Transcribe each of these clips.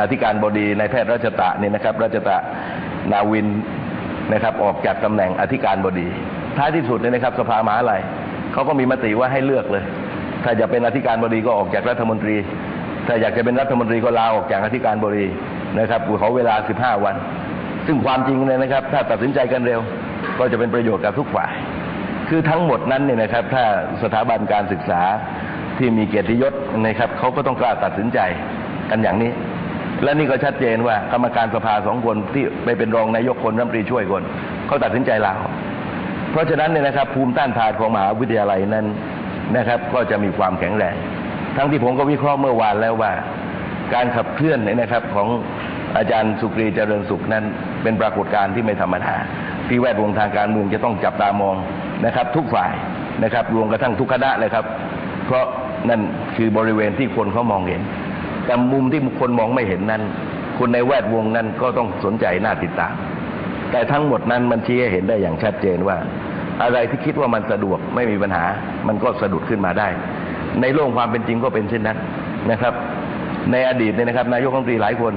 อธิการบดีนายแพทย์รัชตะเนี่ยนะครับรัชตะนาวินนะครับออกจากตำแหน่งอธิการบดี ท้ายที่สุดเนี่ยนะครับสภามหาลัยเขาก็มีมติว่าให้เลือกเลย ถ้าจะเป็นอธิการบดีก็ออกจากรัฐมนตรี ถ้าอยากจะเป็นรัฐมนตรีก็ลาออกจากอธิการบดีนะครับเขาเวลา 15 วัน ซึ่งความจริงเนี่ยนะครับ ถ้าตัดสินใจกันเร็ว ก็จะเป็นประโยชน์กับทุกฝ่าย คือทั้งหมดนั้นเนี่ยนะครับ ถ้าสถาบันการศึกษาที่มีเกียรติยศนะครับเขาก็ต้องกล้าตัดสินใจกันอย่างนี้ และนี่ก็ชัดเจนว่ากรรมการสภาสองคนที่ไปเป็นรองนายกคนรัฐมนตรีช่วยคนเขาตัดสินใจลาออกเพราะฉะนั้นเนี่ยนะครับภูมิต้านทานของมหาวิทยาลัยนั้นนะครับ ก็จะมีความแข็งแรงทั้งที่ผมก็วิเคราะห์เมื่อวานแล้วว่า การขับเคลื่อนเนี่ยนะครับของอาจารย์สุกรีเจริญสุขนั้น เป็นปรากฏการณ์ที่ไม่ธรรมดาที่แวดวงทางการเมืองจะต้องจับตามองนะครับ ทุกฝ่ายนะครับรวมกระทั่งทุกคณะเลยครับ เพราะนั่นคือบริเวณที่คนเขามองเห็น แต่มุมที่คนมองไม่เห็นนั้น คนในแวดวงนั้นก็ต้องสนใจน่าติดตาม แต่ทั้งหมดนั้นมันชี้ให้เห็นได้อย่างชัดเจนว่า อะไรที่คิดว่ามันสะดวกไม่มีปัญหา มันก็สะดุดขึ้นมาได้ ในโลกความเป็นจริงก็เป็นเช่นนั้นนะครับ ในอดีตเนี่ยนะครับนายกรัฐมนตรีหลายคน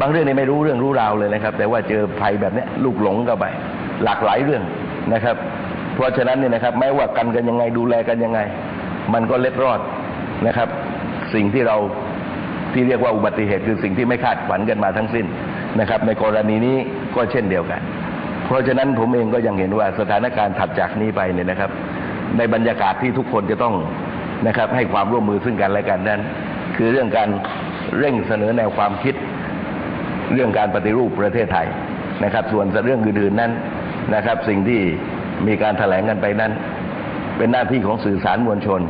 บางเรื่องนี่ไม่รู้เรื่องรู้ราวเลยนะครับ แต่ว่าเจอภัยแบบนี้ลูกหลงเข้าไป หลากหลายเรื่องนะครับ เพราะฉะนั้นเนี่ยนะครับแม้ว่ากันกันยังไงดูแลกันยังไง มันก็เล็ดรอดนะครับ สิ่งที่เรา ที่เรียกว่าอุบัติเหตุคือสิ่งที่ไม่คาดฝันกันมาทั้งสิ้นนะครับ ในกรณีนี้ก็เช่นเดียวกัน เพราะฉะนั้นผมเองก็ยังเห็นว่าสถานการณ์ถัดจากนี้ไปเนี่ยนะครับ ในบรรยากาศที่ทุกคนจะต้องนะครับให้ความร่วมมือซึ่งกันและกันนั้น คือเรื่องการเร่งเสนอแนวความคิด เรื่องการปฏิรูปประเทศไทยนะครับ ส่วนเรื่องอื่นๆนั้นนะครับ สิ่งที่มีการแถลงกันไปนั้น เป็นหน้าที่ของสื่อสารมวลชน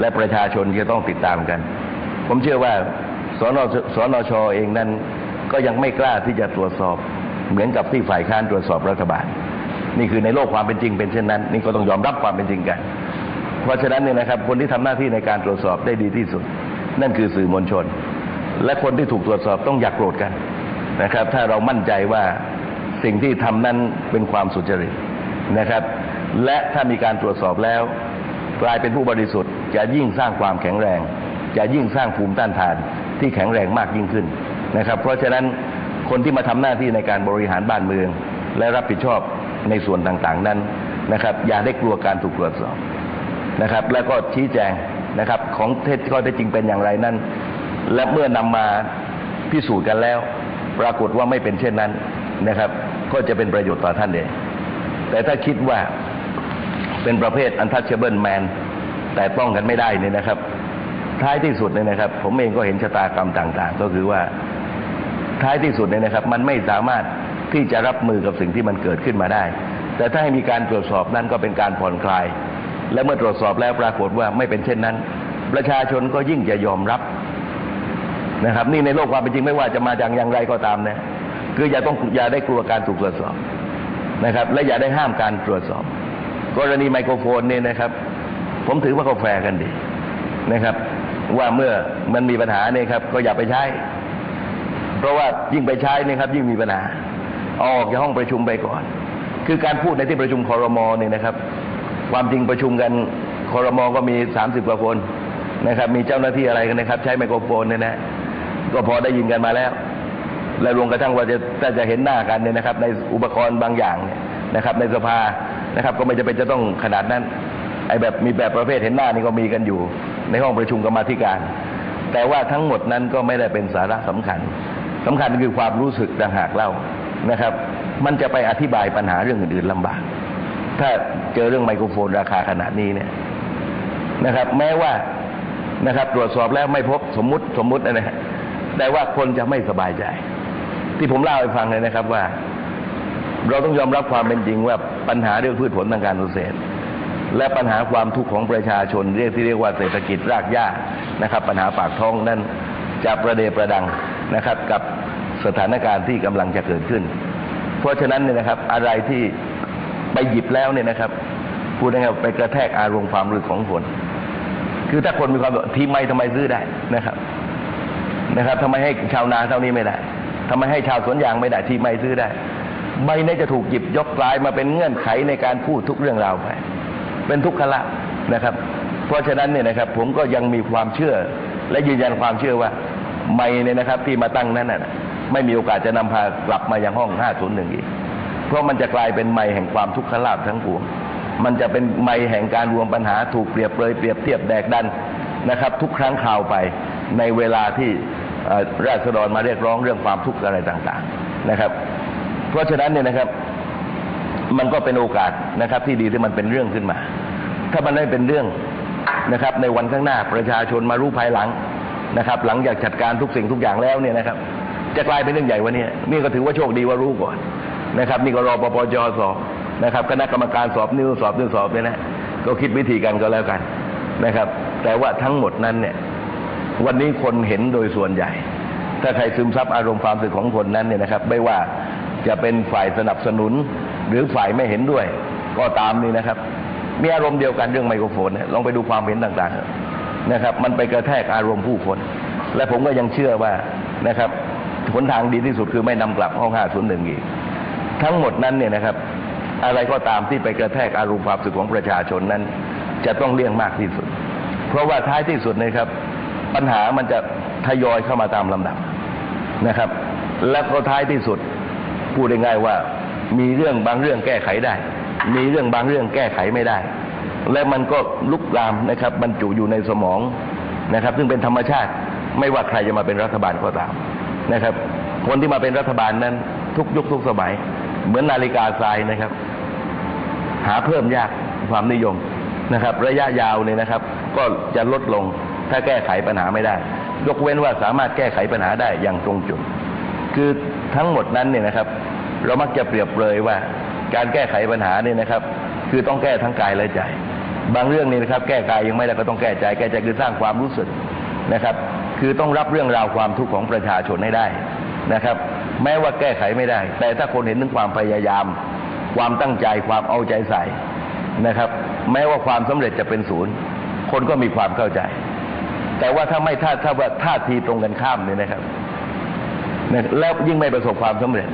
และประชาชนที่จะต้องติดตามกัน ผมเชื่อว่า สนสนชเองนั้นก็ยังไม่กล้าที่จะตรวจสอบ เหมือนกับที่ฝ่ายค้านตรวจสอบรัฐบาล นี่คือในโลกความเป็นจริงเป็นเช่นนั้น นี่ก็ต้องยอมรับความเป็นจริงกัน เพราะฉะนั้นเนี่ยนะครับคนที่ทำหน้าที่ในการตรวจสอบได้ดีที่สุด นั่นคือสื่อมวลชน และคนที่ถูกตรวจสอบต้องอย่ากโกรธกันนะครับ ถ้าเรามั่นใจว่าสิ่งที่ทำนั้นเป็นความสุจริตนะครับ และถ้ามีการตรวจสอบแล้ว กลายเป็นผู้บริสุทธิ์จะยิ่งสร้างความแข็งแรง จะยิ่งสร้างภูมิต้านทาน ที่แข็งแรงมากยิ่งขึ้นนะครับ เพราะฉะนั้นคนที่มาทำหน้าที่ในการบริหารบ้านเมือง และรับผิดชอบในส่วนต่างๆนั้นนะครับ อย่าได้กลัวการถูกตรวจสอบนะครับ แล้วก็ชี้แจงนะครับของเท็จข้อเท็จจริงเป็นอย่างไรนั้น และเมื่อนำมาพิสูจน์กันแล้ว ปรากฏว่าไม่เป็นเช่นนั้นนะครับ ก็จะเป็นประโยชน์ต่อท่านเองแต่ถ้าคิดว่าเป็นประเภท untouchable man แต่ต้องกันไม่ได้นี่นะครับ ท้ายที่สุดเนี่ยนะครับ ผมเองก็เห็นชะตากรรมต่าง ๆ ก็คือว่าท้ายที่สุดเนี่ยนะครับ มันไม่สามารถที่จะรับมือกับสิ่งที่มันเกิดขึ้นมาได้ แต่ถ้าให้มีการตรวจสอบนั้นก็เป็นการผ่อนคลาย และเมื่อตรวจสอบแล้วปรากฏว่าไม่เป็นเช่นนั้น ประชาชนก็ยิ่งจะยอมรับนะครับ นี่ในโลกความเป็นจริงไม่ว่าจะมาจากอย่างไรก็ตามนะคืออย่าต้องอย่าได้กลัวการถูกตรวจสอบนะครับ และอย่าได้ห้ามการตรวจสอบ กรณีไมโครโฟนเนี่ยนะครับ ผมถือว่าเขาแฟร์กันดีนะครับ ว่าเมื่อมันมีปัญหาเนี่ยครับ ก็อย่าไปใช้ เพราะว่ายิ่งไปใช้เนี่ยครับ ยิ่งมีปัญหาออกจากห้องประชุมไปก่อน คือการพูดในที่ประชุมคอรมอเนี่ยนะครับ ความจริงประชุมกันคอรมอก็มีสามสิบกว่าคนนะครับ มีเจ้าหน้าที่อะไรกันนะครับ ใช้ไมโครโฟนเนี่ยนะ ก็พอได้ยินกันมาแล้ว และรวมกระทั่งว่าจะถ้าจะเห็นหน้ากันเนี่ยนะครับ ในอุปกรณ์บางอย่างเนี่ยนะครับ ในสภานะครับ ก็ไม่จำเป็นจะต้องขนาดนั้นไอ้แบบมีแบบประเภทเห็นหน้านี่ก็มีกันอยู่ ในห้องประชุมกรรมธิการ แต่ว่าทั้งหมดนั้นก็ไม่ได้เป็นสาระสำคัญสำคัญคือความรู้สึกต่างหากเล่านะครับ มันจะไปอธิบายปัญหาเรื่องอื่นๆลำบาก ถ้าเจอเรื่องไมโครโฟนราคาขนาดนี้เนี่ยนะครับ แม้ว่านะครับตรวจสอบแล้วไม่พบสมมุติสมมุตินะฮะแต่ว่าคนจะไม่สบายใจ ที่ผมเล่าให้ฟังเลยนะครับว่า เราต้องยอมรับความเป็นจริงว่าปัญหาเรื่องพืชผลทางการเกษตร และปัญหาความทุกข์ของประชาชนเรียกที่เรียกว่าเศรษฐกิจรากหญ้านะครับ ปัญหาปากท้องนั้นจะประเดประดังนะครับกับสถานการณ์ที่กำลังจะเกิดขึ้น เพราะฉะนั้นเนี่ยนะครับอะไรที่ไปหยิบแล้วเนี่ยนะครับพูดง่ายๆไปกระแทกอารมณ์ความรู้ของคน คือถ้าคนมีความทีไม่ทำไมซื้อได้นะครับนะครับทำไมให้ชาวนาเท่านี้ไม่ได้ทำไมให้ชาวสวนยางไม่ได้ที่ไม่ซื้อได้ใบนี้จะถูกหยิบยกกลายมาเป็นเงื่อนไขในการพูดทุกเรื่องราวไป เป็นทุกขละนะครับ เพราะฉะนั้นเนี่ยนะครับผมก็ยังมีความเชื่อ และยืนยันความเชื่อว่าไม่เนี่ยนะครับที่มาตั้งนั้นน่ะไม่มีโอกาสจะนำพากลับมายังห้อง 501 อีก เพราะมันจะกลายเป็นไม้แห่งความทุกขลาภทั้งปวง มันจะเป็นไม้แห่งการรวมปัญหาถูกเปรียบเลยเปรียบเทียบแดกดันนะครับ ทุกครั้งคราวไปในเวลาที่ราษฎรมาเรียกร้องเรื่องความทุกข์อะไรต่าง ๆนะครับ เพราะฉะนั้นเนี่ยนะครับ มันก็เป็นโอกาสนะครับ ที่ดีที่มันเป็นเรื่องขึ้นมา ถ้ามันไม่เป็นเรื่องนะครับ ในวันข้างหน้าประชาชนมารู้ภายหลังนะครับ หลังจากจัดการทุกสิ่งทุกอย่างแล้วเนี่ยนะครับ จะกลายเป็นเรื่องใหญ่วันนี้นี่ก็ถือว่าโชคดีว่ารู้ก่อนนะครับ นี่ก็รอปปจสอบนะครับคณะกรรมการสอบนิ้วสอบนิ้วสอบเนี่ยนะก็คิดวิธีกันก็แล้วกันนะครับ แต่ว่าทั้งหมดนั้นเนี่ย วันนี้คนเห็นโดยส่วนใหญ่ ถ้าใครซึมซับอารมณ์ความรู้สึกของคนนั้นเนี่ยนะครับ ไม่ว่าจะเป็นฝ่ายสนับสนุน หรือฝ่ายไม่เห็นด้วย ก็ตามนี่นะครับ มีอารมณ์เดียวกันเรื่องไมโครโฟนเนี่ยลองไปดูความเห็นต่างๆนะครับ มันไปกระแทกอารมณ์ผู้คน และผมก็ยังเชื่อว่านะครับหนทางดีที่สุดคือไม่นำกลับห้อง501อีก ทั้งหมดนั้นเนี่ยนะครับ อะไรก็ตามที่ไปกระแทกอารมณ์ความสึกของประชาชนนั้น จะต้องเลี่ยงมากที่สุด เพราะว่าท้ายที่สุดนะครับ ปัญหามันจะทยอยเข้ามาตามลำดับนะครับ แล้วก็ท้ายที่สุดพูดได้ง่ายว่า มีเรื่องบางเรื่องแก้ไขได้ มีเรื่องบางเรื่องแก้ไขไม่ได้ และมันก็ลุกลามนะครับบรรจุอยู่ในสมองนะครับ ซึ่งเป็นธรรมชาติไม่ว่าใครจะมาเป็นรัฐบาลก็ตามนะครับ คนที่มาเป็นรัฐบาลนั้น ทุกยุคทุกสมัย เหมือนนาฬิกาทรายนะครับ หาเพิ่มยากความนิยมนะครับ ระยะยาวเนี่ยนะครับ ก็จะลดลงถ้าแก้ไขปัญหาไม่ได้ ยกเว้นว่าสามารถแก้ไขปัญหาได้อย่างตรงจุด คือทั้งหมดนั้นเนี่ยนะครับ เรามักจะเปรียบเลยว่า การแก้ไขปัญหานี่นะครับ คือต้องแก้ทั้งกายและใจ บางเรื่องนี่นะครับ แก้กายยังไม่ได้ก็ต้องแก้ใจ แก้ใจคือสร้างความรู้สึกนะครับ คือต้องรับเรื่องราวความทุกข์ของประชาชนให้ได้นะครับ แม้ว่าแก้ไขไม่ได้ แต่ถ้าคนเห็นถึงความพยายาม ความตั้งใจความเอาใจใส่นะครับ แม้ว่าความสำเร็จจะเป็นศูนย์ คนก็มีความเข้าใจ แต่ว่าถ้าไม่ท่าถ้าว่าท่าทีตรงกันข้ามเนี่ยนะครับแล้วยิ่งไม่ประสบความสำเร็จ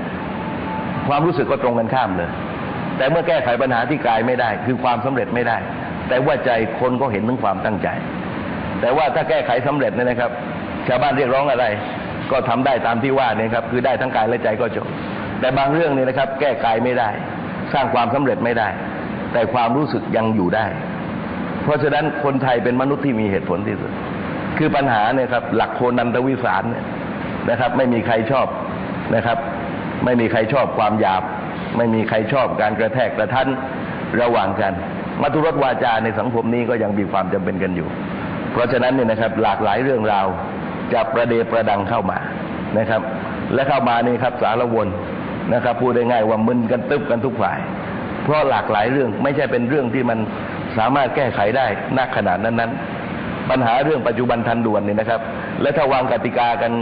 ความรู้สึกก็ตรงกันข้ามเลย แต่เมื่อแก้ไขปัญหาที่กายไม่ได้ คือความสำเร็จไม่ได้ แต่ว่าใจคนก็เห็นถึงความตั้งใจ แต่ว่าถ้าแก้ไขสำเร็จเนี่ยนะครับ ชาวบ้านเรียกร้องอะไร ก็ทำได้ตามที่ว่าเนี่ยครับ คือได้ทั้งกายและใจก็จบ แต่บางเรื่องเนี่ยนะครับ แก้กายไม่ได้ สร้างความสำเร็จไม่ได้ แต่ความรู้สึกยังอยู่ได้ เพราะฉะนั้นคนไทยเป็นมนุษย์ที่มีเหตุผลที่สุด คือปัญหาเนี่ยครับ หลักโคนันตวิสารเนี่ยนะครับ ไม่มีใครชอบนะครับ ไม่มีใครชอบความหยาบ ไม่มีใครชอบการกระแทกกระทันระหว่างกันมัทุรสวาจาในสังคมนี้ก็ยังมีความจำเป็นกันอยู่ เพราะฉะนั้นเนี่ยนะครับหลากหลายเรื่องราวจะประเดประดังเข้ามานะครับ และเข้ามานี่ครับสารวนนะครับพูดได้ง่ายว่ามึนกันตึบกันทุกฝ่าย เพราะหลากหลายเรื่องไม่ใช่เป็นเรื่องที่มันสามารถแก้ไขได้นักขนาดนั้นนั้นๆปัญหาเรื่องปัจจุบันทันด่วนเนี่ยนะครับ และถ้าวางกติกากัน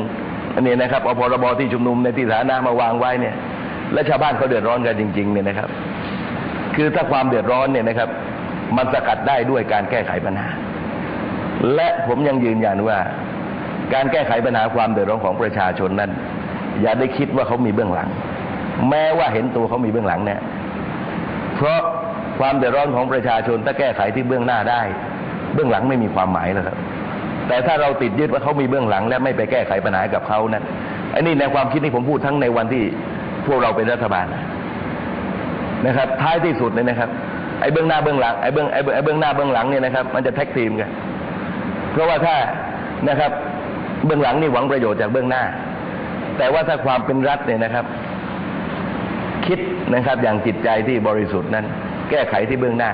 อันนี้นะครับเอาพรบที่ชุมนุมในที่สาธารณะมาวางไว้เนี่ย และชาวบ้านเขาเดือดร้อนกันจริงๆเนี่ยนะครับ คือถ้าความเดือดร้อนเนี่ยนะครับ มันสกัดได้ด้วยการแก้ไขปัญหา และผมยังยืนยันว่า การแก้ไขปัญหาความเดือดร้อนของประชาชนนั้น อย่าได้คิดว่าเขามีเบื้องหลัง แม้ว่าเห็นตัวเขามีเบื้องหลังเนี่ยเพราะความเดือดร้อนของประชาชนถ้าแก้ไขที่เบื้องหน้าได้ เบื้องหลังไม่มีความหมายแล้วครับ แต่ถ้าเราติดยึดว่าเขามีเบื้องหลัง และไม่ไปแก้ไขปัญหากับเขานั้นอันนี้ในความคิดที่ผมพูดทั้งในวันที่พวกเราเป็นรัฐบาลนะครับ ท้ายที่สุดเนี่ยนะครับไอ้เบื้องหน้าเบื้องหลังไอ้เบื้องไอ้เบื้องไอ้เบื้องหน้าเบื้องหลังเนี่ยนะครับ มันจะแท็กทีมกันเพราะว่าถ้านะครับเบื้องหลังนี่หวังประโยชน์จากเบื้องหน้า แต่ว่าถ้าความเป็นรัฐเนี่ยนะครับ คิดนะครับอย่างจิตใจที่บริสุทธิ์นั้น แก้ไขที่เบื้องหน้า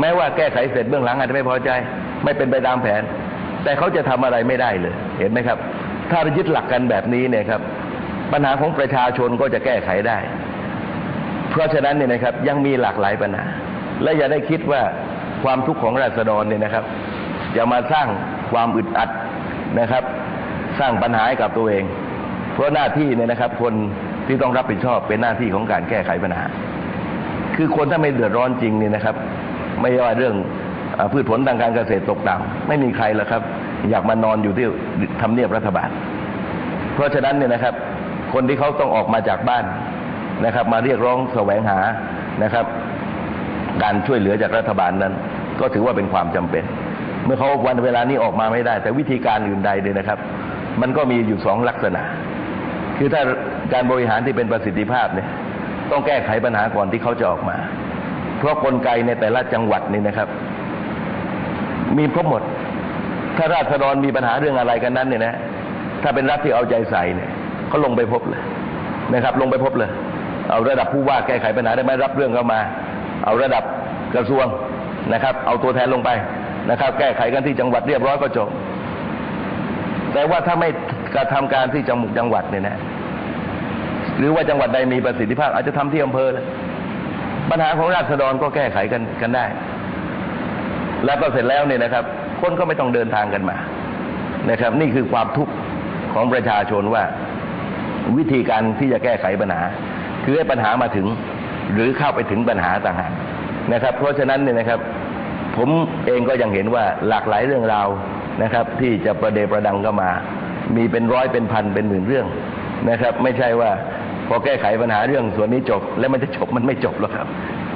แม้ว่าแก้ไขเสร็จเบื้องหลังอาจจะไม่พอใจ ไม่เป็นไปตามแผน แต่เขาจะทำอะไรไม่ได้เลย เห็นไหมครับ ถ้าเรายึดหลักกันแบบนี้เนี่ยครับ ปัญหาของประชาชนก็จะแก้ไขได้ เพราะฉะนั้นเนี่ยนะครับยังมีหลากหลายปัญหา และอย่าได้คิดว่าความทุกข์ของราษฎรเนี่ยนะครับจะมาสร้างความอึดอัดนะครับ สร้างปัญหาให้กับตัวเอง เพราะหน้าที่เนี่ยนะครับ คนที่ต้องรับผิดชอบเป็นหน้าที่ของการแก้ไขปัญหา คือคนถ้าไม่เดือดร้อนจริงเนี่ยนะครับ ไม่ว่าเรื่องพืชผลทางการเกษตรตกต่ำไม่มีใครหรอกครับ อยากมานอนอยู่ที่ทำเนียบรัฐบาล เพราะฉะนั้นเนี่ยนะครับ คนที่เขาต้องออกมาจากบ้านนะครับ มาเรียกร้องแสวงหานะครับ การช่วยเหลือจากรัฐบาลนั้น ก็ถือว่าเป็นความจำเป็น เมื่อเขาวันเวลานี้ออกมาไม่ได้ แต่วิธีการอื่นใดเนี่ยนะครับ มันก็มีอยู่สองลักษณะ คือถ้าการบริหารที่เป็นประสิทธิภาพเนี่ยต้องแก้ไขปัญหาก่อนที่เขาจะออกมา เพราะกลไกในแต่ละจังหวัดนี่นะครับ มีครบหมด ถ้าราษฎรมีปัญหาเรื่องอะไรกันนั้นเนี่ยนะ ถ้าเป็นรัฐที่เอาใจใส่เนี่ยเขาลงไปพบเลยนะครับ ลงไปพบเลย เอาระดับผู้ว่าแก้ไขปัญหาได้ไหมรับเรื่องเข้ามา เอาระดับกระทรวงนะครับ เอาตัวแทนลงไปนะครับ แก้ไขกันที่จังหวัดเรียบร้อยก็จบแต่ว่าถ้าไม่กระทำการที่จังหวัดจังหวัดเนี่ยนะ หรือว่าจังหวัดใดมีประสิทธิภาพ อาจจะทำที่อำเภอเลยปัญหาของราษฎรก็แก้ไขกันกันได้ แล้วก็เสร็จแล้วเนี่ยนะครับ คนก็ไม่ต้องเดินทางกันมานะครับ นี่คือความทุกข์ของประชาชนว่าวิธีการที่จะแก้ไขปัญหา คือให้ปัญหามาถึง หรือเข้าไปถึงปัญหาต่างหากนะครับ เพราะฉะนั้นเนี่ยนะครับ ผมเองก็ยังเห็นว่าหลากหลายเรื่องราวนะครับ ที่จะประเดประดังก็มา มีเป็นร้อยเป็นพันเป็นหมื่นเรื่องนะครับ ไม่ใช่ว่าพอแก้ไขปัญหาเรื่องส่วนนี้จบ แล้วมันจะจบมันไม่จบหรอกครับ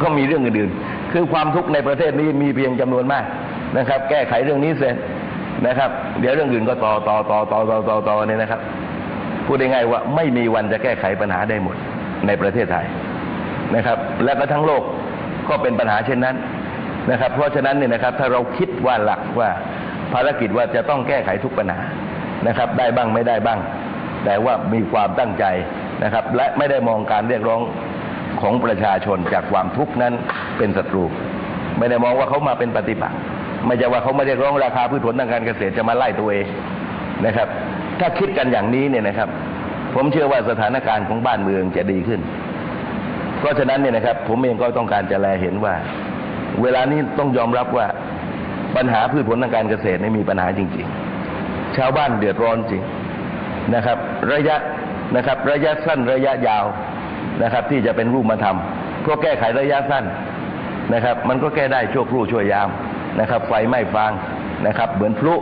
ก็มีเรื่องอื่นๆ คือความทุกข์ในประเทศนี้มีเพียงจำนวนมาก นะครับ แก้ไขเรื่องนี้เสร็จนะครับ เดี๋ยวเรื่องอื่นก็ต่อต่อต่อต่อต่อต่อต่อเนี่ยนะครับ พูดง่ายๆว่าไม่มีวันจะแก้ไขปัญหาได้หมดในประเทศไทยนะครับ และก็ทั้งโลกก็เป็นปัญหาเช่นนั้นนะครับ เพราะฉะนั้นเนี่ยนะครับถ้าเราคิดว่าหลักว่าภารกิจว่าจะต้องแก้ไขทุกปัญหานะครับ ได้บ้างไม่ได้บ้าง แต่ว่ามีความตั้งใจนะครับ และไม่ได้มองการเรียกร้องของประชาชนจากความทุกข์นั้นเป็นศัตรู ไม่ได้มองว่าเขามาเป็นปฏิปักษ์ ไม่ใช่ว่าเขาไมาเรียกร้องราคาพืชผลทางการเกษตรจะมาไล่ตัวเองนะครับ ถ้าคิดกันอย่างนี้เนี่ยนะครับ ผมเชื่อว่าสถานการณ์ของบ้านเมืองจะดีขึ้น เพราะฉะนั้นเนี่ยนะครับ ผมเองก็ต้องการจะแลเห็นว่า เวลานี้ต้องยอมรับว่าปัญหาพืชผลทางการเกษตรนี่มีปัญหาจริง ๆ ชาวบ้านเดือดร้อนจริงนะครับ ระยะนะครับ ระยะสั้นระยะยาวนะครับ ที่จะเป็นรูปธรรมเพราะแก้ไขระยะสั้นนะครับ มันก็แก้ได้ชั่วครู่ชั่วยาม นะครับ ไฟไหม้ฟางนะครับ เหมือนพลุ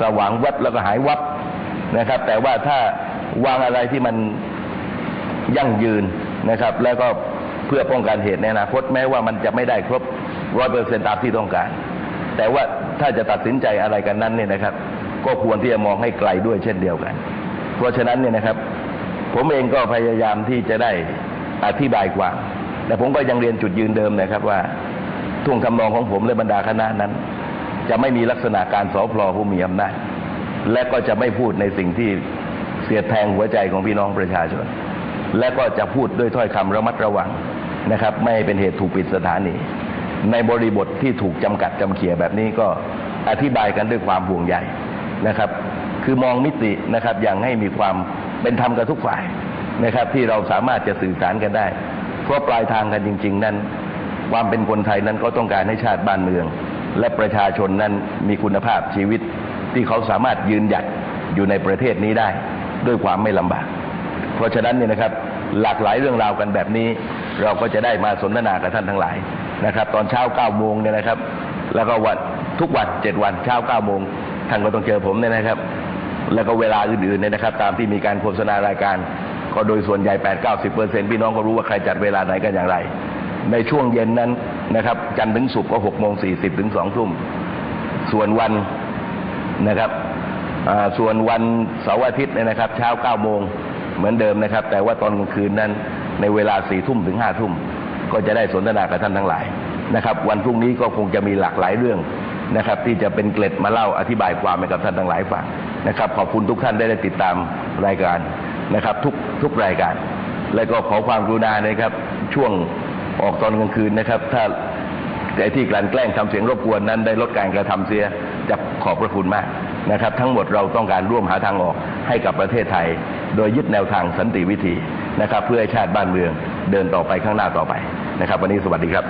สว่างวับแล้วก็หายวับนะครับ แต่ว่าถ้าวางอะไรที่มันยั่งยืนนะครับ แล้วก็เพื่อป้องกันเหตุในอนาคตแม้ว่ามันจะไม่ได้ครบร้อยเปอร์เซ็นตามที่ต้องการ แต่ว่าถ้าจะตัดสินใจอะไรกันนั้นเนี่ยนะครับ ก็ควรที่จะมองให้ไกลด้วยเช่นเดียวกัน เพราะฉะนั้นเนี่ยนะครับ ผมเองก็พยายามที่จะได้อธิบายกว่าแต่ผมก็ยังเรียนจุดยืนเดิมนะครับว่า ท่วงทำนองของผมและบรรดาคณะนั้น จะไม่มีลักษณะการสอพลอผู้มีอำนาจและก็จะไม่พูดในสิ่งที่เสียดแทงหัวใจของพี่น้องประชาชน และก็จะพูดด้วยถ้อยคำระมัดระวังนะครับ ไม่ให้เป็นเหตุถูกปิดสถานี ในบริบทที่ถูกจำกัดจำเขี่ยแบบนี้ก็อธิบายกันด้วยความห่วงใยนะครับ คือมองมิตินะครับอย่างให้มีความเป็นธรรมกับทุกฝ่ายนะครับ ที่เราสามารถจะสื่อสารกันได้ เพราะปลายทางกันจริง ๆ นั้น ความเป็นคนไทยนั้นก็ต้องการให้ชาติบ้านเมือง และประชาชนนั้นมีคุณภาพชีวิตที่เขาสามารถยืนหยัดอยู่ในประเทศนี้ได้ด้วยความไม่ลำบาก เพราะฉะนั้นเนี่ยนะครับหลากหลายเรื่องราวกันแบบนี้ เราก็จะได้มาสนทนากับท่านทั้งหลายนะครับ ตอนเช้าเก้าโมงเนี่ยนะครับ แล้วก็วันทุกวันเจ็ดวันเช้าเก้าโมงท่านก็ต้องเจอผมเนี่ยนะครับ แล้วก็เวลาอื่นๆเนี่ยนะครับ ตามที่มีการโฆษณารายการ ก็โดยส่วนใหญ่แปดเก้าสิบเปอร์เซ็นพี่น้องก็รู้ว่าใครจัดเวลาไหนกันอย่างไร ในช่วงเย็นนั้นนะครับ จันทร์ถึงศุกร์ก็หกโมงสี่สิบถึงสองทุ่ม ส่วนวันนะครับส่วนวันเสาร์อาทิตย์เนี่ยนะครับ เช้าเก้าโมงเหมือนเดิมนะครับ แต่ว่าตอนกลางคืนนั้น ในเวลาสี่ทุ่มถึงห้าทุ่ม ก็จะได้สนทนากับท่านทั้งหลายนะครับ วันพรุ่งนี้ก็คงจะมีหลากหลายเรื่องนะครับ ที่จะเป็นเกล็ดมาเล่าอธิบายความให้กับท่านทั้งหลายฟังนะครับ ขอบคุณทุกท่านได้ได้ติดตามรายการนะครับ ทุกทุกรายการ และก็ขอความกรุณานะครับช่วง ออกตอนกลางคืนนะครับ ถ้าไอ้ที่กลั่นแกล้งทำเสียงรบกวนนั้นได้ลดการกระทำเสียจะขอบพระคุณมากนะครับ ทั้งหมดเราต้องการร่วมหาทางออกให้กับประเทศไทย โดยยึดแนวทางสันติวิธีนะครับ เพื่อให้ชาติบ้านเมืองเดินต่อไปข้างหน้าต่อไปนะครับ วันนี้สวัสดีครับ